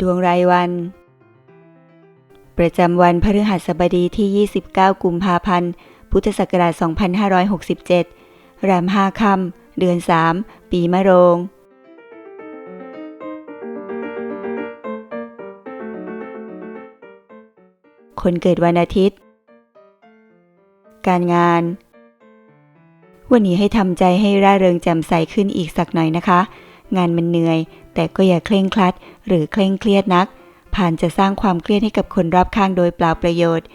ดวงรายวัน ประจำวันพฤหัสบดีที่ 29 กุมภาพันธ์ พุทธศักราช 2567แรม5ค่ำเดือน 3 ปีมะโรง คนเกิดวันอาทิตย์ การงาน วันนี้ให้ทำใจให้ร่าเริงแจ่มใสขึ้นอีกสักหน่อยนะคะ งานมันเหนื่อย แต่ก็อย่าเคร่งครัด หรือเคร่งเครียดนัก ผ่านจะสร้างความเครียดให้กับคนรอบข้างโดยเปล่าประโยชน์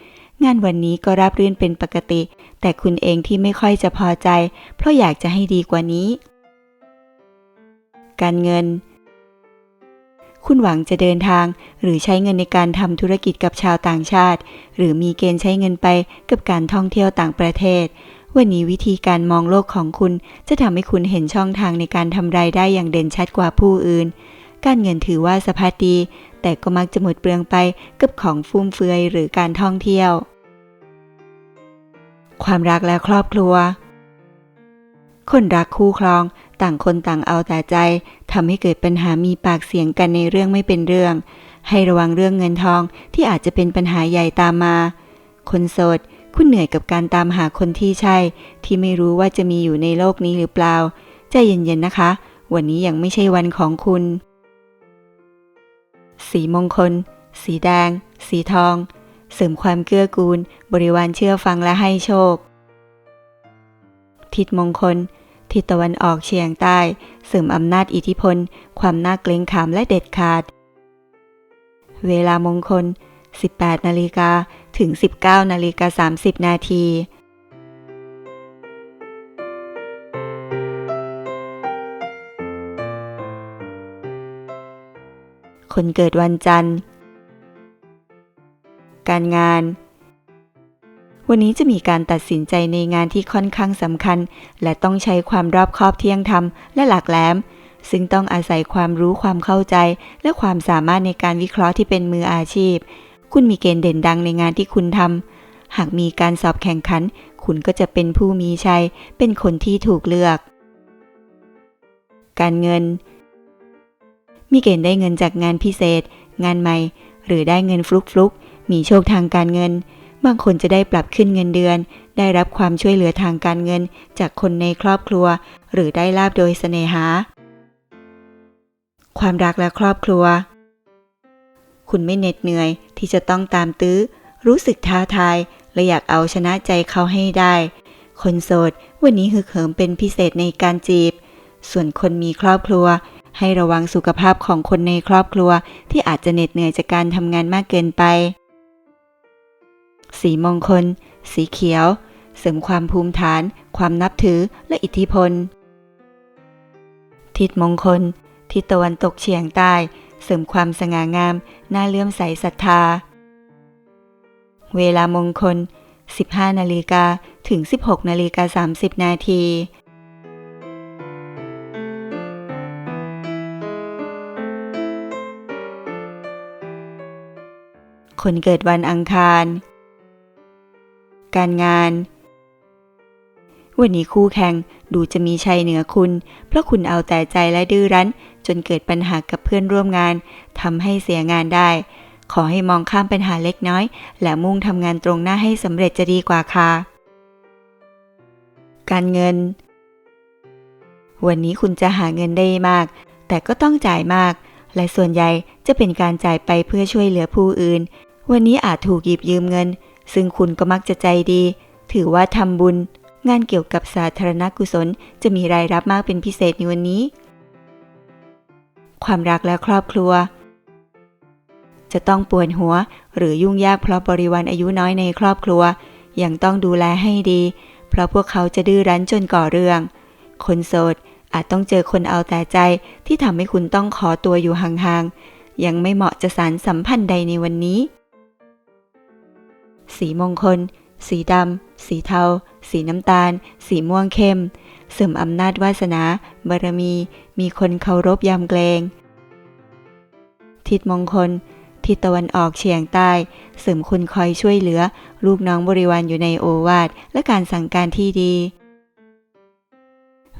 งานวันนี้ก็ราบรื่นเป็นปกติ แต่คุณเองที่ไม่ค่อยจะพอใจ เพราะอยากจะให้ดีกว่านี้ การเงิน คุณหวังจะเดินทาง หรือใช้เงินในการทำธุรกิจกับชาวต่างชาติ หรือมีเกณฑ์ใช้เงินไปกับการท่องเที่ยวต่างประเทศ วันนี้วิธีการมองโลกของคุณจะทำให้คุณเห็นช่องทางในการทำรายได้อย่างเด่นชัดกว่าผู้อื่น การเงินถือว่าสะพัดดี แต่ก็มักจะหมดเปลืองไปกับของฟุ่มเฟือยหรือการท่องเที่ยว ความรักและครอบครัว คนรักคู่ครอง ต่างคนต่างเอาแต่ใจทำให้เกิดปัญหามีปากเสียงกันในเรื่องไม่เป็นเรื่อง ให้ระวังเรื่องเงินทองที่อาจจะเป็นปัญหาใหญ่ตามมา คนโสด คุณเหนื่อยกับการตามหาคนที่ใช่ ที่ไม่รู้ว่าจะมีอยู่ในโลกนี้หรือเปล่า ใจเย็นๆนะคะ วันนี้ยังไม่ใช่วันของคุณ สีมงคล สีแดง สีทอง เสริมความเกื้อกูล บริวารเชื่อฟังและให้โชค ทิศมงคล ทิศตะวันออกเฉียงใต้ เสริมอำนาจอิทธิพล ความน่าเกรงขามและเด็ดขาด เวลามงคล 18นาฬิกา ถึง 19นาฬิกา30 นาที คนเกิดวันจันทร์ การงาน วันนี้จะมีการตัดสินใจในงานที่ค่อนข้างสำคัญ และต้องใช้ความรอบคอบเที่ยงธรรมและหลักแหลมซึ่งต้องอาศัยความรู้ความเข้าใจ และความสามารถในการวิเคราะห์ที่เป็นมืออาชีพ คุณมีเกณฑ์เด่นดังในงานที่คุณทำ หากมีการสอบแข่งขัน คุณก็จะเป็นผู้มีชัย เป็นคนที่ถูกเลือก การเงิน มีเกณฑ์ได้เงินจากงานพิเศษ งานใหม่ หรือได้เงินฟลุกฟลุกมีโชคทางการเงิน บางคนจะได้ปรับขึ้นเงินเดือน ได้รับความช่วยเหลือทางการเงิน จากคนในครอบครัว หรือได้ลาบโดยเสน่หา ความรักและครอบครัว คุณไม่เหน็ดเหนื่อยที่จะต้องตามตื้อ รู้สึกท้าทาย และอยากเอาชนะใจเขาให้ได้ คนโสดวันนี้ฮึกเหิมเป็นพิเศษในการจีบ ส่วนคนมีครอบครัว ให้ระวังสุขภาพของคนในครอบครัวที่อาจจะเหน็ดเหนื่อยจากการทำงานมากเกินไป สีมงคล สีเขียว เสริมความภูมิฐาน ความนับถือและอิทธิพล ทิศมงคล ทิศตะวันตกเฉียงใต้ เสริมความสง่างาม น่าเลื่อมใสศรัทธา เวลามงคล 15 นาฬิกาถึง 16 นาฬิกา 30 นาทีคนเกิดวันอังคาร การงาน วันนี้คู่แข่งดูจะมีชัยเหนือคุณ เพราะคุณเอาแต่ใจและดื้อรั้น จนเกิดปัญหากับเพื่อนร่วมงานทำให้เสียงานได้ ขอให้มองข้ามปัญหาเล็กน้อย และมุ่งทำงานตรงหน้าให้สำเร็จจะดีกว่าค่ะ การเงิน วันนี้คุณจะหาเงินได้มาก แต่ก็ต้องจ่ายมาก และส่วนใหญ่จะเป็นการจ่ายไปเพื่อช่วยเหลือผู้อื่น วันนี้อาจถูกหยิบยืมเงิน ซึ่งคุณก็มักจะใจดี ถือว่าทำบุญ งานเกี่ยวกับสาธารณกุศล จะมีรายรับมากเป็นพิเศษในวันนี้ ความรักและครอบครัว จะต้องปวดหัวหรือยุ่งยากเพราะบริวารอายุน้อยในครอบครัว ยังต้องดูแลให้ดี เพราะพวกเขาจะดื้อรั้นจนก่อเรื่อง คนโสดอาจต้องเจอคนเอาแต่ใจที่ทำให้คุณต้องขอตัวอยู่ห่างๆ ยังไม่เหมาะจะสารสัมพันธ์ใดในวันนี้ สีมงคล สีดำ สีเทา สีน้ำตาล สีม่วงเข้ม เสริมอำนาจวาสนาบารมี มีคนเคารพยำเกรงทิศมงคล ทิศตะวันออกเฉียงใต้ เสริมคุณคอยช่วยเหลือ ลูกน้องบริวารอยู่ในโอวาทและการสั่งการที่ดี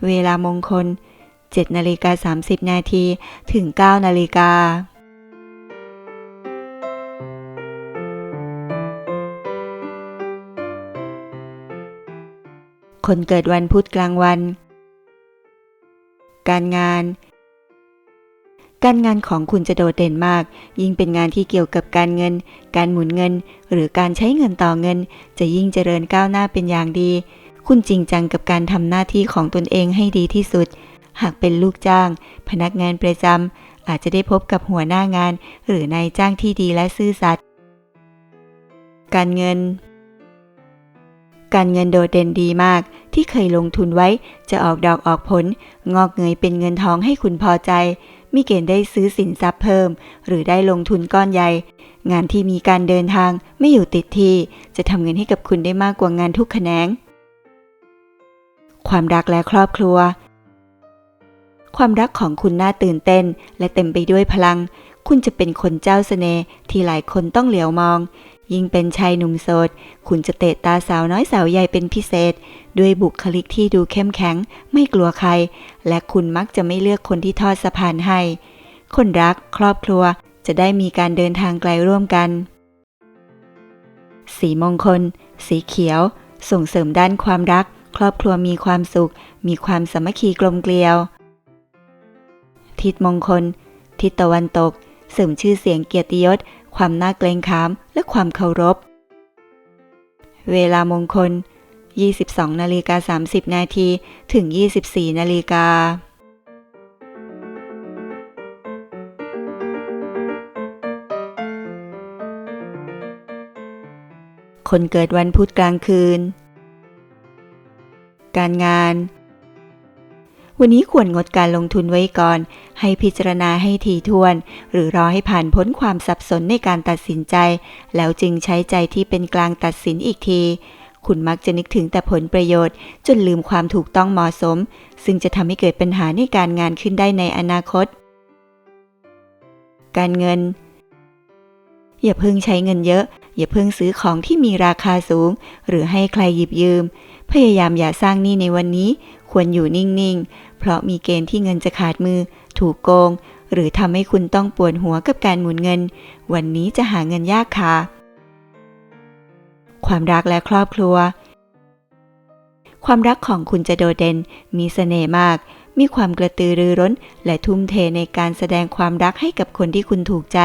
เวลามงคล 7นาฬิกา30 นาทีถึง 9นาฬิกา คนเกิดวันพุธกลางวัน การงาน การงานของคุณจะโดดเด่นมาก ยิ่งเป็นงานที่เกี่ยวกับการเงิน การหมุนเงิน หรือการใช้เงินต่อเงิน จะยิ่งเจริญก้าวหน้าเป็นอย่างดี คุณจริงจังกับการทำหน้าที่ของตนเองให้ดีที่สุด หากเป็นลูกจ้าง พนักงานประจำอาจจะได้พบกับหัวหน้างาน หรือนายจ้างที่ดีและซื่อสัตย์การเงิน การเงินโดดเด่นดีมาก ที่เคยลงทุนไว้จะออกดอกออกผล งอกเงยเป็นเงินทองให้คุณพอใจ มีเกณฑ์ได้ซื้อสินทรัพย์เพิ่ม หรือได้ลงทุนก้อนใหญ่ งานที่มีการเดินทางไม่อยู่ติดที่ จะทำเงินให้กับคุณได้มากกว่างานทุกแขนง ความรักและครอบครัว ความรักของคุณน่าตื่นเต้น และเต็มไปด้วยพลัง คุณจะเป็นคนเจ้าเสน่ห์ที่หลายคนต้องเหลียวมอง ยิ่งเป็นชายหนุ่มโสด คุณจะเตะตาสาวน้อยสาวใหญ่เป็นพิเศษ ด้วยบุคลิกที่ดูเข้มแข็ง ไม่กลัวใคร และคุณมักจะไม่เลือกคนที่ทอดสะพานให้ คนรักครอบครัวจะได้มีการเดินทางไกลร่วมกัน สีมงคล สีเขียว ส่งเสริมด้านความรัก ครอบครัวมีความสุข มีความสามัคคีกลมเกลียว ทิศมงคล ทิศตะวันตก เสริมชื่อเสียงเกียรติยศ ความน่าเกรงขาม และความเคารพ เวลามงคล 22นาฬิกา30 นาทีถึง 24นาฬิกาคนเกิดวันพุธกลางคืน การงาน วันนี้ควรงดการลงทุนไว้ก่อน ให้พิจารณาให้ถี่ถ้วน หรือรอให้ผ่านพ้นความสับสนในการตัดสินใจ แล้วจึงใช้ใจที่เป็นกลางตัดสินอีกที คุณมักจะนึกถึงแต่ผลประโยชน์ จนลืมความถูกต้องเหมาะสม ซึ่งจะทำให้เกิดปัญหาในการงานขึ้นได้ในอนาคต การเงิน อย่าเพิ่งใช้เงินเยอะ อย่าเพิ่งซื้อของที่มีราคาสูง หรือให้ใครหยิบยืม พยายามอย่าสร้างหนี้ในวันนี้ควรอยู่นิ่ง ๆ เพราะมีเกณฑ์ที่เงินจะขาดมือ ถูกโกง หรือทำให้คุณต้องปวดหัวกับการหมุนเงิน วันนี้จะหาเงินยากค่ะ ความรักและครอบครัว ความรักของคุณจะโดดเด่น มีเสน่ห์มาก มีความกระตือรือร้น และทุ่มเทในการแสดงความรักให้กับคนที่คุณถูกใจ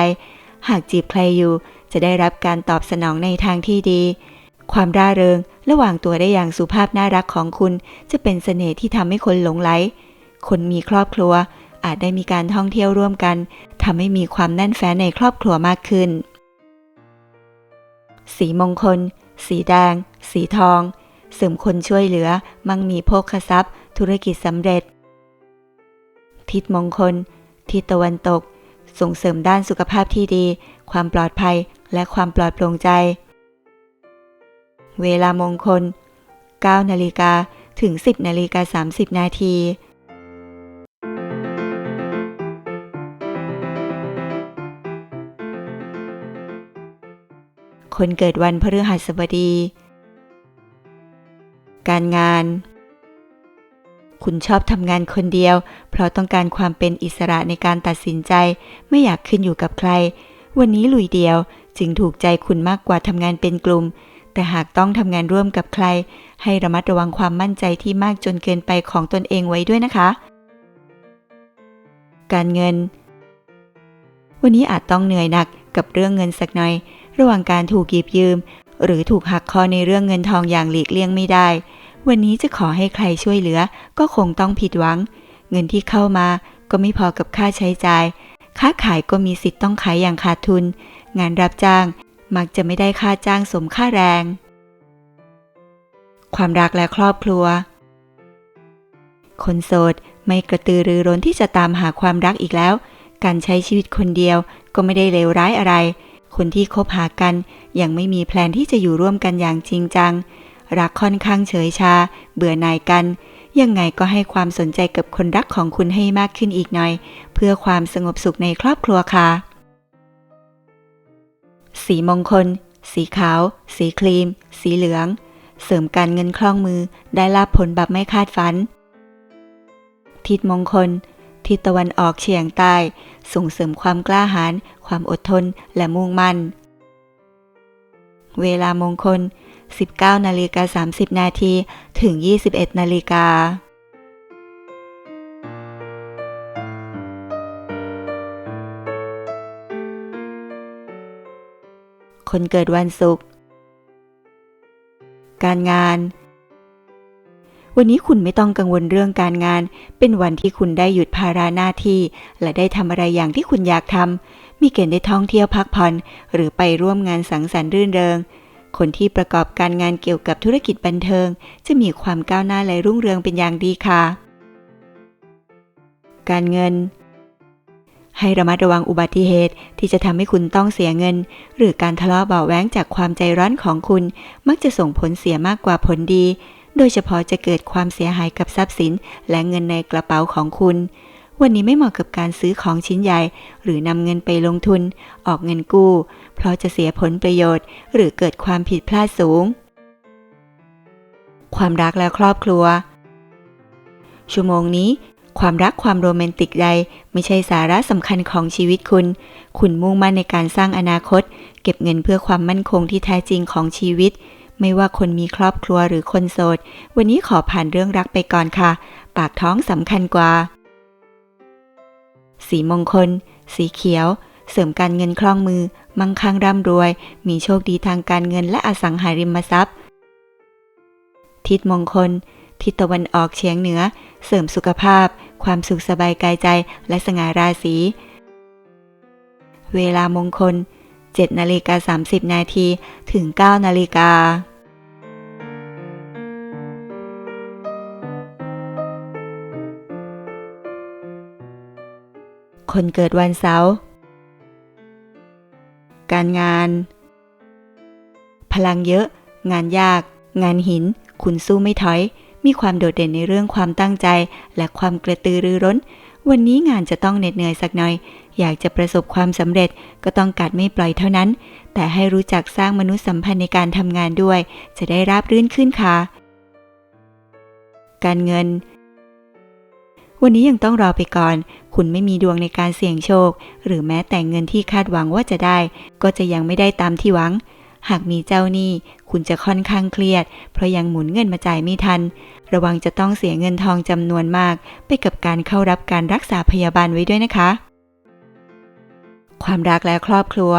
หากจีบใครอยู่ จะได้รับการตอบสนองในทางที่ดี ความร่าเริง ระหว่างตัวได้อย่างสุภาพน่ารักของคุณ จะเป็นเสน่ห์ที่ทำให้คนหลงไหล คนมีครอบครัว อาจได้มีการท่องเที่ยวร่วมกันทำให้มีความแน่นแฟ้นในครอบครัวมากขึ้น สีมงคล สีแดง สีทอง เสริมคนช่วยเหลือ มั่งมีโภคทรัพย์ ธุรกิจสำเร็จ ทิศมงคล ทิศตะวันตก ส่งเสริมด้านสุขภาพที่ดี ความปลอดภัย และความปลอดโปร่งใจ เวลามงคล 9 นาฬิกาถึง 10 นาฬิกา 30 นาทีคนเกิดวันพฤหัสบดี การงาน คุณชอบทำงานคนเดียว เพราะต้องการความเป็นอิสระในการตัดสินใจ ไม่อยากขึ้นอยู่กับใคร วันนี้ลุยเดียวจึงถูกใจคุณมากกว่าทำงานเป็นกลุ่ม แต่หากต้องทำงานร่วมกับใคร ให้ระมัดระวังความมั่นใจที่มากจนเกินไปของตนเองไว้ด้วยนะคะ การเงิน วันนี้อาจต้องเหนื่อยหนักกับเรื่องเงินสักหน่อย ระหว่างการถูกหยิบยืม หรือถูกหักคอในเรื่องเงินทองอย่างหลีกเลี่ยงไม่ได้ วันนี้จะขอให้ใครช่วยเหลือ ก็คงต้องผิดหวัง เงินที่เข้ามาก็ไม่พอกับค่าใช้จ่าย ค้าขายก็มีสิทธิ์ต้องขายอย่างขาดทุน งานรับจ้าง มักจะไม่ได้ค่าจ้างสมค่าแรง ความรักและครอบครัว คนโสดไม่กระตือรือร้นที่จะตามหาความรักอีกแล้ว การใช้ชีวิตคนเดียวก็ไม่ได้เลวร้ายอะไร คนที่คบหากันยังไม่มีแพลนที่จะอยู่ร่วมกันอย่างจริงจัง รักค่อนข้างเฉยชา เบื่อหน่ายกัน ยังไงก็ให้ความสนใจกับคนรักของคุณให้มากขึ้นอีกหน่อย เพื่อความสงบสุขในครอบครัวค่ะ สีมงคล สีขาว สีครีม สีเหลือง เสริมการเงินคล่องมือได้รับผลแบบไม่คาดฝัน ทิศมงคล ทิศตะวันออกเฉียงใต้ ส่งเสริมความกล้าหาญความอดทนและมุ่งมั่น เวลามงคล 19นาฬิกา30 นาทีถึง 21นาฬิกา คนเกิดวันศุกร์ การงาน วันนี้คุณไม่ต้องกังวลเรื่องการงาน เป็นวันที่คุณได้หยุดภาระหน้าที่ และได้ทำอะไรอย่างที่คุณอยากทำ มีเกณฑ์ได้ท่องเที่ยวพักผ่อน หรือไปร่วมงานสังสรรค์รื่นเริง คนที่ประกอบการงานเกี่ยวกับธุรกิจบันเทิง จะมีความก้าวหน้าและรุ่งเรืองเป็นอย่างดีค่ะ การเงิน ให้ระมัดระวังอุบัติเหตุที่จะทำให้คุณต้องเสียเงิน หรือการทะเลาะเบาแว้งจากความใจร้อนของคุณ มักจะส่งผลเสียมากกว่าผลดี โดยเฉพาะจะเกิดความเสียหายกับทรัพย์สิน และเงินในกระเป๋าของคุณ วันนี้ไม่เหมาะกับการซื้อของชิ้นใหญ่ หรือนำเงินไปลงทุน ออกเงินกู้ เพราะจะเสียผลประโยชน์ หรือเกิดความผิดพลาดสูง ความรักและครอบครัวชั่วโมงนี้ ความรักความโรแมนติกใด ไม่ใช่สาระสำคัญของชีวิตคุณ คุณมุ่งมั่นในการสร้างอนาคต เก็บเงินเพื่อความมั่นคงที่แท้จริงของชีวิต ไม่ว่าคนมีครอบครัวหรือคนโสด วันนี้ขอผ่านเรื่องรักไปก่อนค่ะ ปากท้องสำคัญกว่า สีมงคล สีเขียว เสริมการเงินคล่องมือ มั่งคั่งร่ำรวย มีโชคดีทางการเงินและอสังหาริมทรัพย์ ทิศมงคล ทิศตะวันออกเฉียงเหนือ เสริมสุขภาพ ความสุขสบายกายใจ และสง่าราศี เวลามงคล 7 นาฬิกา 30 นาทีถึง 9 นาฬิกาคนเกิดวันเสาร์ การงาน พลังเยอะ งานยาก งานหิน คุณสู้ไม่ถอย มีความโดดเด่นในเรื่องความตั้งใจ และความกระตือรือร้น วันนี้งานจะต้องเหน็ดเหนื่อยสักหน่อย อยากจะประสบความสำเร็จก็ต้องกัดไม่ปล่อยเท่านั้น แต่ให้รู้จักสร้างมนุษยสัมพันธ์ในการทำงานด้วย จะได้ราบรื่นขึ้นค่ะ การเงิน วันนี้ยังต้องรอไปก่อนคุณไม่มีดวงในการเสี่ยงโชค หรือแม้แต่เงินที่คาดหวังว่าจะได้ ก็จะยังไม่ได้ตามที่หวัง หากมีเจ้าหนี้คุณจะค่อนข้างเครียด เพราะยังหมุนเงินมาจ่ายไม่ทัน ระวังจะต้องเสียเงินทองจำนวนมาก ไปกับการเข้ารับการรักษาพยาบาลไว้ด้วยนะคะ ความรักและครอบครัว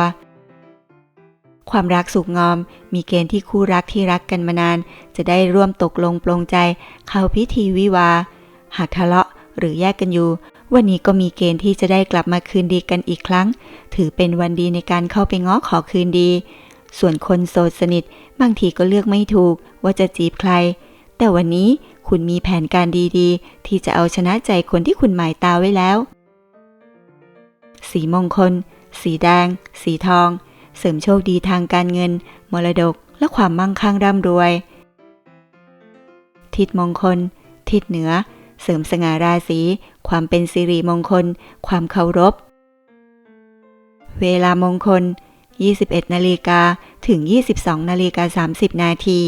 ความรักสุขงอม มีเกณฑ์ที่คู่รักที่รักกันมานาน จะได้ร่วมตกลงปลงใจ เข้าพิธีวิวาห์หากทะเลาะหรือแยกกันอยู่ วันนี้ก็มีเกณฑ์ที่จะได้กลับมาคืนดีกันอีกครั้ง ถือเป็นวันดีในการเข้าไปง้อขอคืนดี ส่วนคนโสดสนิทบางทีก็เลือกไม่ถูกว่าจะจีบใคร แต่วันนี้คุณมีแผนการดีๆ ที่จะเอาชนะใจคนที่คุณหมายตาไว้แล้ว สีมงคล สีแดง สีทอง เสริมโชคดีทางการเงิน มรดก และความมั่งคั่งร่ำรวย ทิศมงคล ทิศเหนือ เสริมสง่าราศี ความเป็นสิริมงคล ความเคารพ เวลามงคล 21นาฬิกาถึง 22นาฬิกา30 นาที